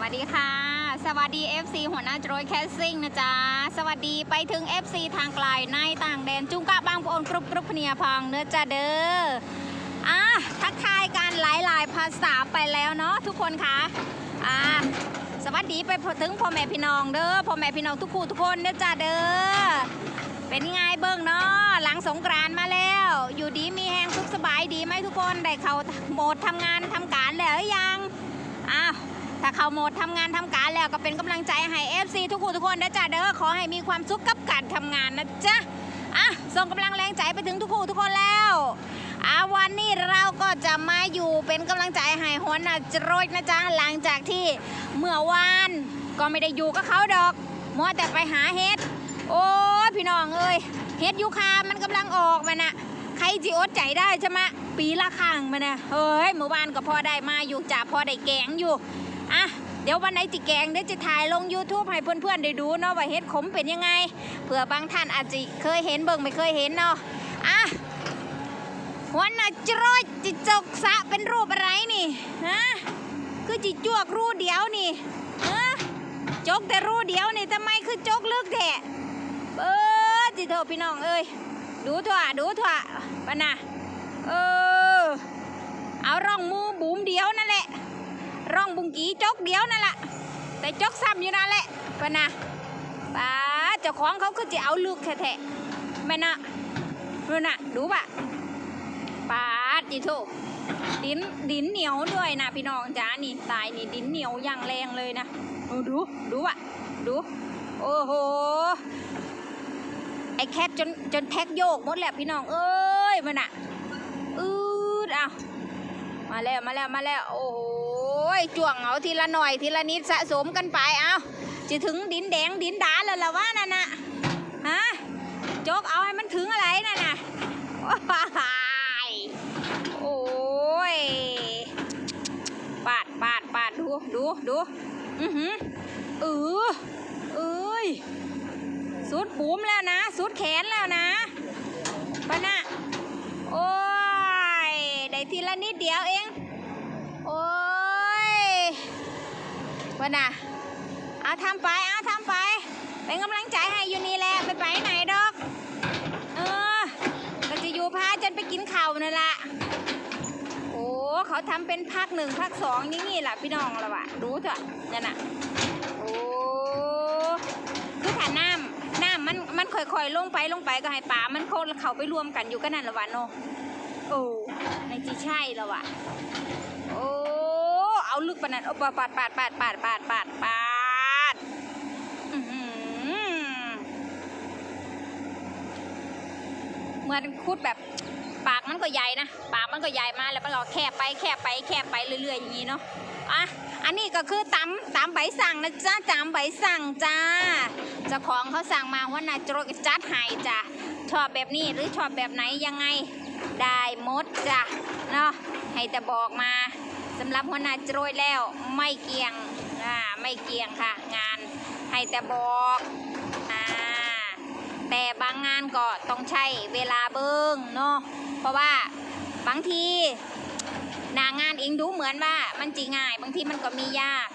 วัสดีค่ะ สวัสดี FC หัวหน้าโจยแคสซิ่งนะจ๊ะ สวัสดีไปถึง FC ทางไกลในต่างแดน จุงกะบางปอนกรุบกรุบเนียพังเนื้อจ้าเด้ออะทักทายกันหลายๆภาษาไปแล้วเนาะทุกคนคะอะสวัสดีไปถึงพ่อแม่พี่น้องเด้อพ่อแม่พี่น้องทุกคู่ทุกคนเด้อจ้าเด้อเป็นไงเบิ้งเนาะหลังสงกรานมาแล้ว อยู่ดีมีแหงสุขสบายดีไหมทุกคนได้เขาโหมดทำงานทำการแล้วยังอ้าว ถ้าเขาโหมดทำงานทำการแล้วก็เป็นกำลังใจให้ FC ทุกคนทุกคนนะจ๊ะเด้อขอให้มีความสุขกับการทำงานนะจ๊ะอะส่งกำลังแรงใจไปถึงทุกคนทุกคนแล้วอะวันนี้เราก็จะมาอยู่เป็นกำลังใจให้หัวหน้าจรดนะจ๊ะหลังจากที่เมื่อวานก็ไม่ได้อยู่กับเขาดอกมัวแต่ไปหาเฮ็ด โอ้พี่น้องเอ้ยเฮ็ดยูคามันกำลังออกมาน่ะใครจิอดใจได้ใช่ไหมปีละครั้งมานี่ยเฮ้ยเมื่อวานก็พอได้มาอยู่จ่าพอได้แกงอยู่ เดี๋ยววันไหนจิแกงเดี๋ยวจะถ่ายลง YouTube ให้เพื่อนๆได้ดูเนาะว่าเฮ็ดขมเป็นยังไงเผื่อบางท่านอาจจะเคยเห็นเบิ่งไม่เคยเห็นเนาะอะหัวหน้าจรดจิจกสะเป็นรูปอะไรนี่ฮะคือจิจวกรูเดียวนี่ฮะจกแต่รูเดียวนี่ทำไมคือจกลึกแท้เออจิโทพี่น้องเอ้ยดูถั่วดูถั่วปะนะเออเอาร่องมือบุ๋มเดียวนั่นแหละ ร่องบุงกีจกเดียวนั่นแหละแต่จกซ้ำอยู่นั่นแหละปะนะป้าเจ้าของเขาคือจะเอาลึกแท้ๆแม่นะดูน่ะดูปะป้าจิโทดินดินเหนียวด้วยนะพี่น้องจ้านี่ตายนี่ดินเหนียวอย่างแรงเลยนะโอ้ดูดูอะดูโอ้โหไอ้แคทจนจนแท็กโยกหมดแหละพี่น้องเอ้ยมันอะอืดเอามาแล้วมาแล้วมาแล้วโอ้โห จ่วงเอาทีละหน่อยทีละนิดสะสมกันไปเอาจะถึงดินแดงดินดาแล้วละวะนั่นน่ะฮะโจกเอาให้มันถึงอะไรนั่นน่ะโอ้ยปาดปาดปาดดูดูดูอือหือเออเอ้ยสุดบุ๋มแล้วนะ สุดแขนแล้วนะปะนะโอ้ยได้ทีละนิดเดียวเอง โอ้ย ปนะเอาทำไปเอาทำไป เป็นกำลังใจให้อยู่นี่แหละไปไปไหนดอก เออก็จะอยู่พาจนไปกินข้าวนั่นแหละโอ้เขาทำเป็นภาคหนึ่งภาคสองอย่างนี้แหละพี่น้องละวะดูเถอะนั่นน่ะโอ้คือถ้าน้ำน้ำมันมันค่อยๆลงไปลงไปก็ให้ปลามันเขาเขาไปรวมกันอยู่ก็นั่นละวะเนาะโอ้ในจีใช่ละวะโอ้ เอาลึกปนนั้นโอ้ปาดปาดปาดปาดปาดปาดปาดปาดเหมือนคุดแบบปากมันก็ใหญ่นะ ปากมันก็ใหญ่มาแล้วมันก็แคบไปแคบไปแคบไปเรื่อยๆอย่างนี้เนาะอะอันนี้ก็คือตำตำใบสั่งนะจ๊ะตำใบสั่งจ้าเจ้าของเขาสั่งมาว่านายจรกจัดให้จ้ะชอบแบบนี้หรือชอบแบบไหนยังไงได้หมดจ้ะเนาะให้แต่บอกมา สำหรับหัวหน้าโจรแล้วไม่เกี่ยงอ่าไม่เกี่ยงค่ะ งานให้แต่บอกอ่าแต่บางงานก็ต้องใช้เวลาเบิ้งเนาะเพราะว่าบางทีหนางานเองดูเหมือนว่ามันจีง่าย บางทีมันก็มียาก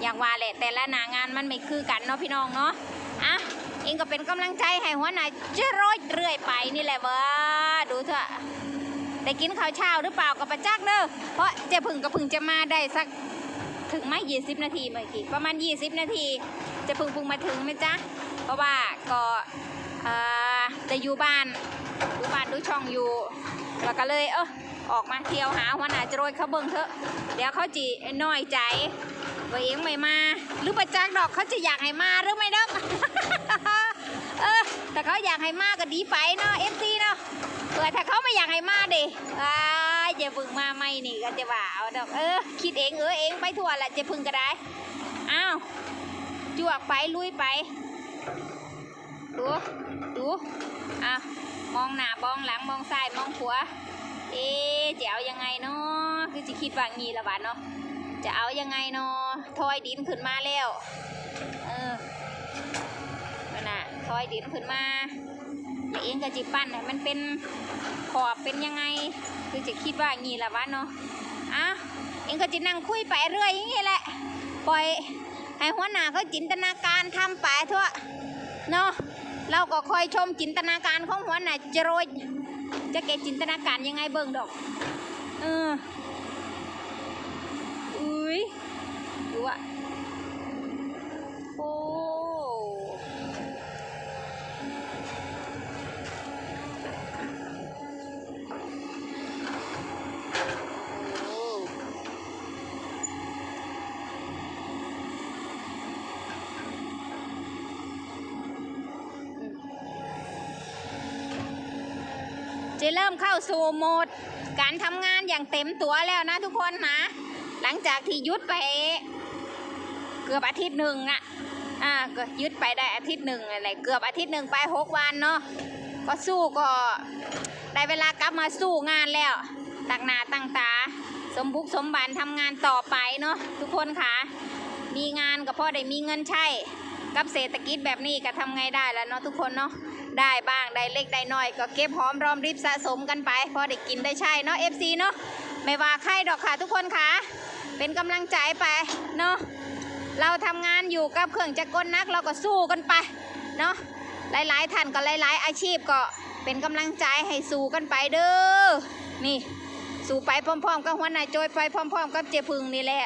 อย่างว่าแหละ แต่ละหนางานมันไม่คือกันเนาะพี่น้องเนาะอะเองก็เป็นกำลังใจให้หัวหน้าจะร้อยเรื่อยไปนี่แหละเว่าดูเถอะ ได้กินข้าวเช้าหรือเปล่ากับประจักษ์เด้อเพราะเจะพึ่งก็พึ่งจะมาได้สักถึงไหมยี่สิบนาทีเมื่อกี้ประมาณยี่สิบนาทีจะพึ่งพึ่งมาถึงไหมจ๊ะเพราะว่าก็เออจะอยู่บ้านดูบ้านดูช่องอยู่แล้วก็เลยเออออกมาเที่ยวหาหัวหน้าจะโรยเขาเบิ่งเถอะเดี๋ยวเขาจีน้อยใจว่าเองไม่มา หรือประจักษ์ดอกเขาจะอยากให้มาหรือไม่ดอกเออแต่เขาอยากให้มาก็ดีไปเนาะเอฟซีเนาะ เผื่อถ้าเขาไม่อยากให้มาดิอ่าจะพึ่งมาไม่นี่ก็จะว่าเอาดอก เออ คิดเองเออเองไปทั่วแหละจะพึ่งก็ได้ อ้าวจวกไปลุยไป ดู ดูอะมองหน้ามองหลังมองซ้ายมองขวา เอ๊ะจะเอายังไงเนาะคือจะคิดว่างี้ละบาดเนาะ จะเอายังไงเนาะทอยดินขึ้นมาแล้ว เออนั่นน่ะทอยดินขึ้นมา แล้วเองก็จิปั้นให้มันเป็นขอบเป็นยังไง คือจะคิดว่างี้ละบาเนาะอะเองก็จะนั่งคุยไปเรื่อยอย่างงี้แหละ ปล่อยให้หัวหน้าเขาจินตนาการทำไปทั่วเนาะเราก็คอยชมจินตนาการของหัวหน้าจะโรยจะเก็บจินตนาการยังไงเบิ่งดอก เอออุ้ยดูอะ จะเริ่มเข้าสู่โหมด การทำงานอย่างเต็มตัวแล้วนะทุกคนนะ หลังจากที่ยุดไป เกือบอาทิตย์หนึ่งอะอ่าก็ยึดไปได้อาทิตย์หนึ่งอะไรเกือบอาทิตย์หนึ่งไปหกวันเนาะก็สู้ก็ได้เวลากลับมาสู้งานแล้วตักหนาตั้งตา สมบุกสมบันทำงานต่อไปเนาะทุกคนค่ะ มีงานก็พอได้มีเงินใช้ กับเศรษฐกิจแบบนี้ก็ทำไงได้แล้วเนาะทุกคนเนาะได้บ้างได้เล็กได้น้อย ก็เก็บหอมรอมริบสะสมกันไป พอได้กินได้ใช้เนาะ FC เนาะไม่ว่าใครดอกค่ะทุกคนค่ะ เป็นกำลังใจไปเนาะเราทำงานอยู่กับเครื่องจักรกลนักเราก็สู้กันไปเนาะหลายๆท่านก็หลาย ๆ อาชีพก็เป็นกำลังใจให้สู้กันไปเด้อนี่ สู้ไปพร้อมๆกับหัวหน้าโจยไปพร้อมๆกับเจพึงนี่แหละ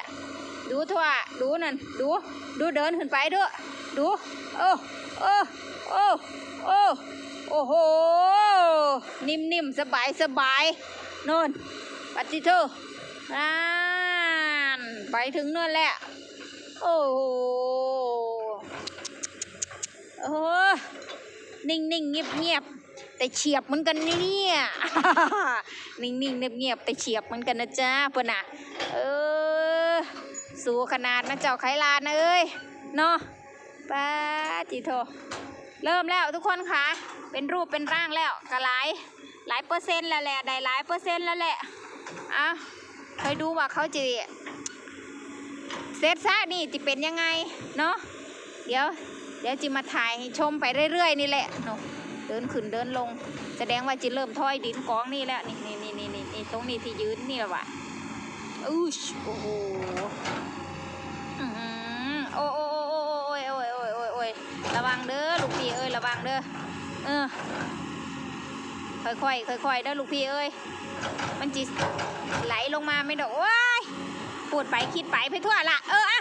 ดูทั่วดูนั่นดูดูเดินขึ้นไปเด้อ ดู โอ้โอ้โอ้โอ้โอ้โห นิ่มๆสบายสบายๆนู่นปฏิเธอนั่นไปถึงนู่นแหละ โอ้โหโอ้โหนิ่งๆเงียบๆแต่เฉียบเหมือนกันนะเนี่ย นิ่งๆเงียบๆแต่เฉียบเหมือนกันนะจ๊ะเพื่อนน่ะ เออ สู้ขนาดนะเจ้าไขลานนะเอ้ย เนาะ ป้าจิโท เริ่มแล้วทุกคนค่ะเป็นรูปเป็นร่างแล้วก็หลายหลายเปอร์เซ็นต์แล้วแหละได้หลายเปอร์เซ็นต์แล้วแหละอะเคยดูว่าเขาจะเซตซ่านี่จะเป็นยังไงเนาะเดี๋ยว เดี๋ยวจิมาถ่ายให้ชมไปเรื่อยๆนี่แหละเนาะเดินขึ้นเดินลง แสดงว่าจิเริ่มถ้อยดินกองนี่แล้วนี่นี่นี่นี่นี่นี่ตรงนี้ที่ยืนนี่แหละวะอู้ชโอ้โห ยระวังเด้อลูกพี่เอ้ยระวังเด้อเออค่อยๆค่อยๆเด้อลูกพี่เอ้ยมันจิไหลลงมาไม่ดอกว้ยพูดไปคิดไปไปทั่วละเอออะ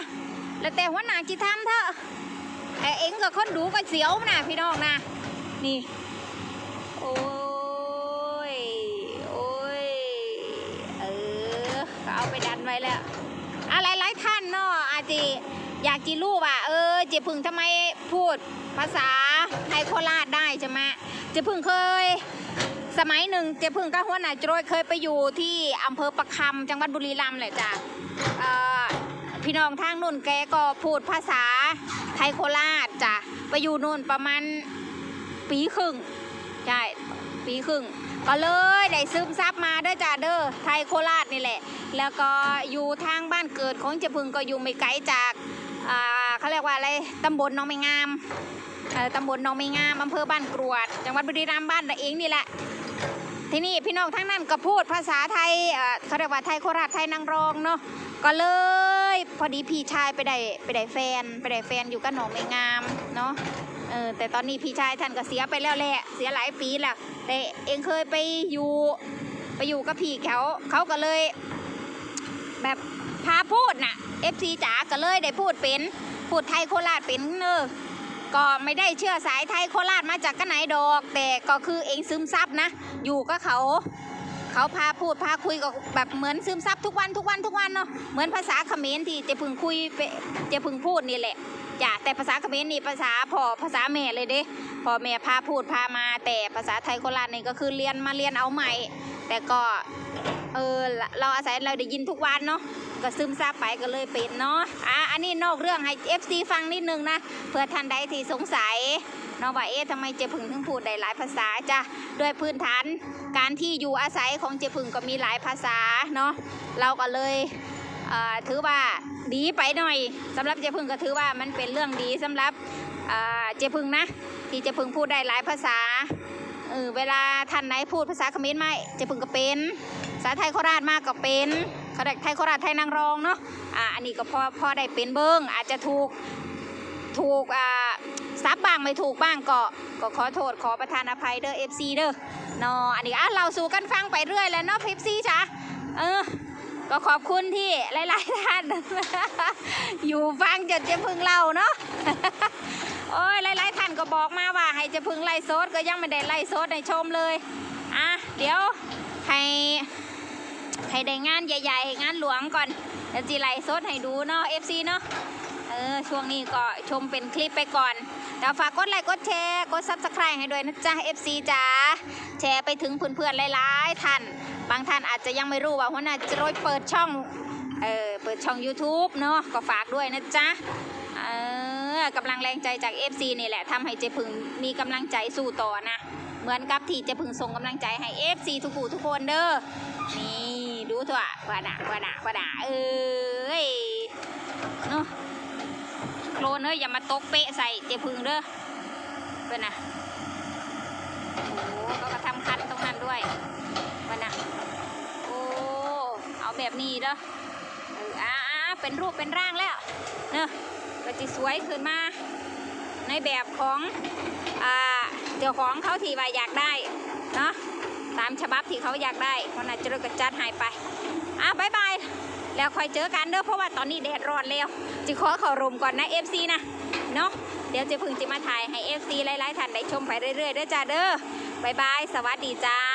แล้วแต่หัวหน้าจิทำเถอะไอเอ็งกับคนดูก็เสียวนะพี่น้องนะนี่โอ้ยโอ้ยเออเอาไปดันไว้แล้วอะไรหลายท่านเนาะอาจจะ อยากจีรู้ว่าเออเจ๊พึ่งทำไมพูดภาษาไทยโคราชได้ใช่ไหมเจ๊พึ่งเคย สมัยหนึ่งเจ๊พึ่งกับหัวหน้าโจรยเคยไปอยู่ที่อำเภอประคำจังหวัดบุรีรัมย์แหละจ้ะพี่น้องทางนุ่นแกก็พูดภาษาไทยโคราชจ้ะไปอยู่นู่นประมาณปีครึ่งใช่ปีครึ่งก็เลยได้ซึมซับมาเด้อจ้ะเด้อไทยโคราชนี่แหละ แล้วก็อยู่ทางบ้านเกิดของเจพึงก็อยู่ไม่ไกลจาก เขาเรียกว่าอะไรตำบลหนองไม่งามตำบลหนองไม่งามอำเภอบ้านกรวด จังหวัดบุรีรัมย์บ้านเราเองนี่แหละ ที่นี้พี่น้องทั้งนั้นก็พูดภาษาไทยเอ่อเขาเรียกว่าไทยโคราชไทยนางรองเนาะก็เลย พอดีพี่ชายไปได้ไปได้แฟน ไปได้แฟนอยู่กับหนองไม่งามเนาะเออแต่ตอนนี้พี่ชายท่านก็เสียไปแล้วแหละเสียหลายปีแล้วแต่เองเคยไปอยู่ไปอยู่กับพี่เขาเขาก็เลย แบบ พาพูดน่ะ FC จ๋าก็เลยได้พูดเป็น พูดไทยโคราชเป็นเนอก็ไม่ได้เชื่อสายไทยโคราชมาจากกันไหนดอก แต่ก็คือเองซึมซับนะ อยู่กับเขา เขาพาพูดพาคุยก็แบบเหมือนซึมซับทุกวันทุกวันทุกวันเนาะเหมือนภาษาเขมรที่จะพึงคุยจะพึงพูดนี่แหละจ้ะแต่ภาษาเขมรนี่ภาษาพ่อภาษาแม่เลยเด้พ่อแม่พาพูดพามา แต่ภาษาไทยโคราชนี่ก็คือเรียนมาเรียนเอาใหม่ แต่ก็ เออเราอาศัยเราได้ยินทุกวันเนาะก็ซึมซับไปก็เลยเป็นเนาะอะอันนี้นอกเรื่องให้ FC ฟังนิดนึงนะเพื่อท่านใดที่สงสัยเนาะว่าเอ๊ะทำไมเจพึงถึงพูดได้หลายภาษาจ้ะด้วยพื้นฐานการที่อยู่อาศัยของเจพึงก็มีหลายภาษาเนาะเราก็เลยเอ่อถือว่าดีไปหน่อยสำหรับเจพึงก็ถือว่ามันเป็นเรื่องดีสำหรับเอ่อเจพึงนะ ที่เจพึงพูดได้หลายภาษาเออเวลาท่านไหนพูดภาษาเขมรไม่เจพึงก็เป็น ษาไทยโคราชมากก็เป็นเขาได้ไทยโคราชไทยนางรองเนาะอ่าอันนี้ก็พอพอได้เป็นเบิ้งอาจจะถูกถูกอ่าซับบ้างไม่ถูกบ้างก็ก็ขอโทษขอประทานอภัยเด้อ FC เด้อเนาะอันนี้อะเราสู่กันฟังไปเรื่อยแล้วเนาะ FC จ้ะเออก็ขอบคุณที่หลายๆท่าน อยู่ฟังจนจะพึงเล่าเนาะโอ้ยหลายๆท่านก็บอกมาว่า ให้จะพึงไล่โซดก็ยังไม่ได้ไล่โซดในชมเลยอะเดี๋ยวให้ ให้ได้งานใหญ่ๆ งานหลวงก่อนเดี๋ยวจีไลโซดให้ดูเนาะ FC เนาะเออช่วงนี้ก็ชมเป็นคลิปไปก่อนเดี๋ยวฝากกดไลค์กดแชร์กด subscribe ให้ด้วยนะจ๊ะ FC จ๋าแชร์ไปถึงเพื่อนๆหลายๆท่าน บางท่านอาจจะยังไม่รู้ว่าหัวหน้าจะโรยเปิดช่องเออเปิดช่อง YouTube เนาะก็ฝากด้วยนะจ๊ะเออกำลังแรงใจจาก FC นี่แหละทำให้เจพึงมีกำลังใจสู้ต่อนะ เหมือนกับที่เจพึงส่งกำลังใจให้ FC ทุกผู้ทุกคนเด้อนี่ ดูเถอะว่าด่าว่าด่าว่าด่าเอ้ยเนาะโคลนเอ้ยอย่ามาตกเป๊ะใส่เจพึงเด้อเพื่อนนะโอ้โหเขาก็ทำคัดตรงนั้นด้วยเพื่อนนะโอ้เอาแบบนี้เด้อเอออ่าเป็นรูปเป็นร่างแล้วเนอะก็จะสวยขึ้นมาในแบบของอ่าเจ้าของเขาที่ว่าอยากได้เนาะ ตามฉบับที่เขาอยากได้เพราะน่าจะกกระจัดหายไปอะบายบายแล้วคอยเจอกันเด้อเพราะว่าตอนนี้แดดร้อนแล้วจิขอเขอรมก่อนนะเอฟซีนะเนาะเดี๋ยวจะพึ่งจะมาถ่ายให้เอฟซีหลายๆท่านได้ชมไปเรื่อยๆเด้อจ้าเด้อบายบายสวัสดีจ้า